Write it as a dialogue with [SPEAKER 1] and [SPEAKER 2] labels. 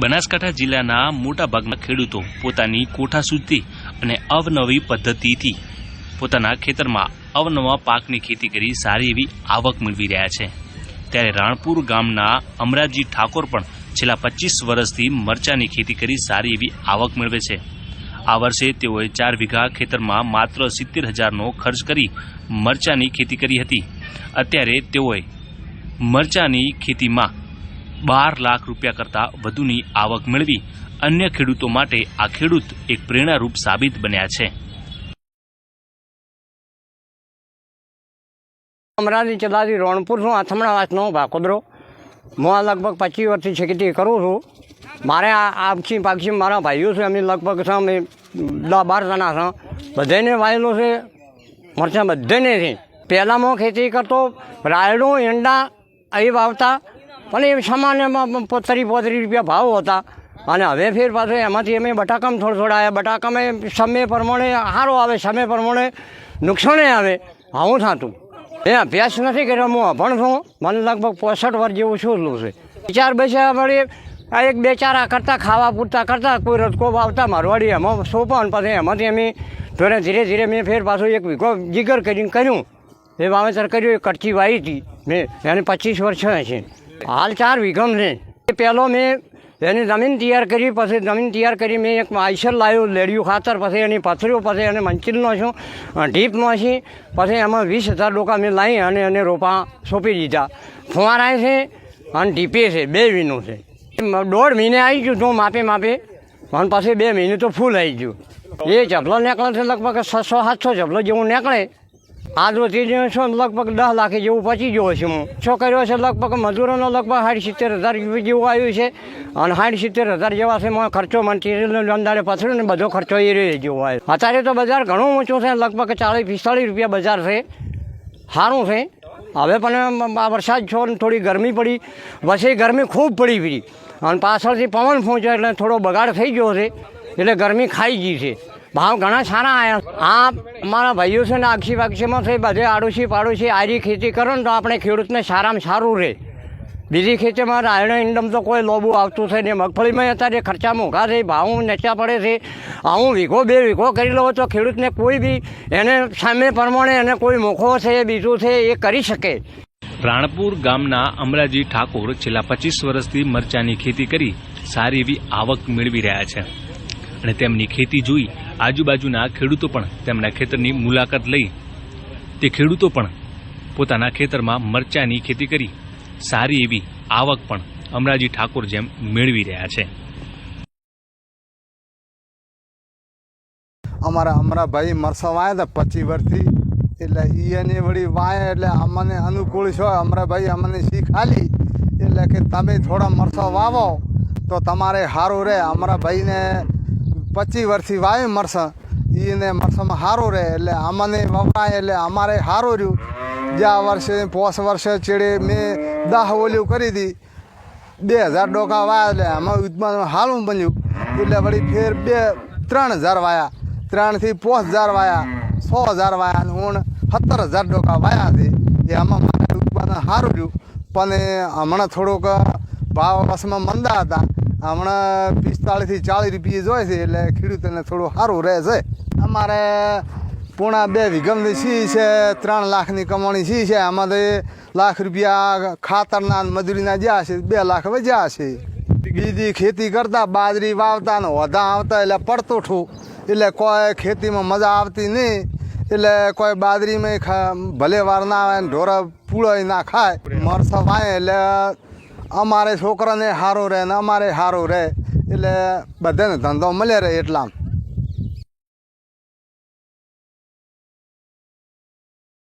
[SPEAKER 1] બનાસકાંઠા જિલ્લાના મોટાભાગના ખેડૂતો પોતાની કોઠા સુધી અને અવનવી પદ્ધતિથી પોતાના ખેતરમાં અવનવા પાકની ખેતી કરી સારી એવી આવક મેળવી રહ્યા છે. ત્યારે રાણપુર ગામના અમરાજી ઠાકોર પણ છેલ્લા પચીસ વર્ષથી મરચાની ખેતી કરી સારી એવી આવક મેળવે છે. આ વર્ષે તેઓએ ચાર વીઘા ખેતરમાં માત્ર સિત્તેર હજારનો ખર્ચ કરી મરચાની ખેતી કરી હતી. અત્યારે તેઓએ મરચાની ખેતીમાં બાર લાખ રૂપિયા કરતાં વધુની આવક મેળવી અન્ય ખેડૂતો માટે આ ખેડૂત એક પ્રેરણારૂપ સાબિત બન્યા છે.
[SPEAKER 2] અમરાજી ચલાવી રણપુર છું આથમણા વાસનો ભાકોદરો હું આ લગભગ પચીસ વર્ષથી ખેતી કરું છું. મારે આ આગસી પાક્ષી મારા ભાઈઓ છે અમે લગભગ છે, અમે દસ બાર જણા છે. બધાને વાયેલો છે, મરચાં બધાને છે પહેલાંમાં ખેતી કરતો, રાયડું ઈંડા એ વાવતા પણ એ સામાન્યમાં પોતરી પોતરી રૂપિયા ભાવ હતા. અને હવે ફેર પાછું એમાંથી અમે બટાકામાં થોડ થોડા બટાકામાં સમય પ્રમાણે સારો આવે, સમય પ્રમાણે નુકસાને આવે. આવું થતું. એ અભ્યાસ નથી કર્યો. હું અભણ છું. મને લગભગ પોસઠ વર્ષ જેવું શું છે. ચાર બેસ્યા વળી આ એક બે ચાર આ કરતા ખાવા પૂરતા કરતા કોઈ રસકો વાવતા મારવાડી એમાં સોંપણ પછી એમાંથી અમે થોડે ધીરે ધીરે મેં ફેર પાછું એક વીઘો જીગર કરીને કર્યું. એ વાવેતર કર્યું, એ કટકી વાવી હતી. મેં એને પચીસ વર્ષ છે. હાલ ચાર વીઘમ છે. પહેલો મેં એની જમીન તૈયાર કરી, પછી જમીન તૈયાર કરી મેં એક આઈસર લાવ્યું, લેડિયું ખાતર, પછી એની પથરીઓ, પછી એને મંચિલનો છું ઢીપનો છે, પછી એમાં વીસ હજાર ડોકા મેં લાવી અને એને રોપા સોંપી દીધા. ફુવારાય છે અને ઢીપે છે, બે વીનું છે. દોઢ મહિને આવી ગયું તું માપે માપે, અને પછી બે મહિને તો ફૂલ આવી ગયું. એ જબલો નીકળે છે લગભગ છસો સાતસો જબલો જેવું નીકળે. આ જે શું લગભગ દસ લાખ જેવું પચી ગયો છે હું. છોકરીઓ છે લગભગ મજૂરોનો લગભગ સાઠ સિત્તેર હજાર જેવું આવ્યું છે. અને સાઠ સિત્તેર હજાર જેવા છે, મને ખર્ચો મટીરિયલનો અંદાજે પથર્યો ને બધો ખર્ચો એ રહ્યો જેવો આવ્યો અત્યારે તો બજાર ઘણું ઊંચું છે, લગભગ ચાલીસ પિસ્તાળીસ રૂપિયા બજાર છે. સારું છે. હવે પણ આ વરસાદ છો ને થોડી ગરમી પડી. પછી ગરમી ખૂબ પડી પડી. અને પાછળથી પવન પહોંચ્યો એટલે થોડો બગાડ થઈ ગયો છે. એટલે ગરમી ખાઈ ગઈ છે. ભાવ ઘણા સારા આવ્યા આ અમારા ભાઈઓ છે ને આક્ષી પાક્ષીમાં થઈ બધે આડોશી પાડોશી આરી ખેતી કરો ને તો આપણે ખેડૂતને સારામાં સારું રહે. બીજી ખેતીમાં રાયણ ઇન્ડમ તો કોઈ લોબું આવતું છે ને મગફળીમાં અત્યારે ખર્ચા મોંઘા છે, ભાવ નેચા પડે છે. આવું વીઘો, બે વીઘો કરી લો તો ખેડૂતને કોઈ બી એને સામે પ્રમાણે એને કોઈ મોખો છે, બીજું છે એ કરી શકે.
[SPEAKER 1] રાણપુર ગામના અમરાજી ઠાકોર છેલ્લા પચીસ વર્ષથી મરચાની ખેતી કરી સારી એવી આવક મેળવી રહ્યા છે. અને તેમની ખેતી જોઈ આજુબાજુના ખેડૂતો પણ તેમના ખેતરની મુલાકાત લઈ તે ખેડૂતો પણ પોતાના ખેતરમાં મરચાની ખેતી કરી સારી એવી આવક પણ અમરાજી ઠાકોર જેમ મેળવી રહ્યા છે.
[SPEAKER 3] અમારા અમરાભાઈ મરસા વાયા હતા પચીસ વર્ષથી. એટલે એને વળી વાય એટલે અમને અનુકૂળ છો. અમરાભાઈ અમને શીખાલી એટલે કે તમે થોડા મરસા વાવો તો તમારે સારું રહે. અમરાભાઈને પચીસ વર્ષથી વાવી મરસા. એને મરસમાં સારું રહે. એટલે અમને વવરાય એટલે અમારે સારું રહ્યું. જ્યાં વર્ષે, પોસ વર્ષે ચેડે મેં દાહ ઓલ્યું કરી હતી બે હજાર ડોકા વાયા, એટલે આમાં ઉત્પાદન હાલું બન્યું. એટલે વળી ફેર બે, ત્રણ હજાર વાયા. ત્રણથી પોસ હજાર વાયા. સો હજાર વાયા અને હું સત્તર હજાર ડોકા વાયા છે. એ આમાં મારે ઉત્પાદન સારું રહ્યું. પણ હમણાં થોડુંક ભાવ વસમાં મંદા હતા. હમણાં પિસ્તાળીસથી ચાલીસ રૂપિયા જોઈએ છે, એટલે ખેડૂતોને થોડું સારું રહે છે. અમારે પૂણા બે વિગમની સી છે, ત્રણ લાખની કમાણી સી છે આમાંથી લાખ રૂપિયા ખાતરના મજૂરીના જ્યાં છે, બે લાખ વધ્યા છે. બીજી ખેતી કરતા બાજરી વાવતા ને વધા આવતા, એટલે પડતું ઠું. એટલે કોઈ ખેતીમાં મજા આવતી નહીં. એટલે કોઈ બાજરીમાં ભલે વાર ના આવે ને ઢોરા પૂળો ના ખાય, મરસા વાય, એટલે અમારે છોકરાને સારું રહે ને અમારે સારું રહે. એટલે બધાને ધંધો મળે રહે એટલા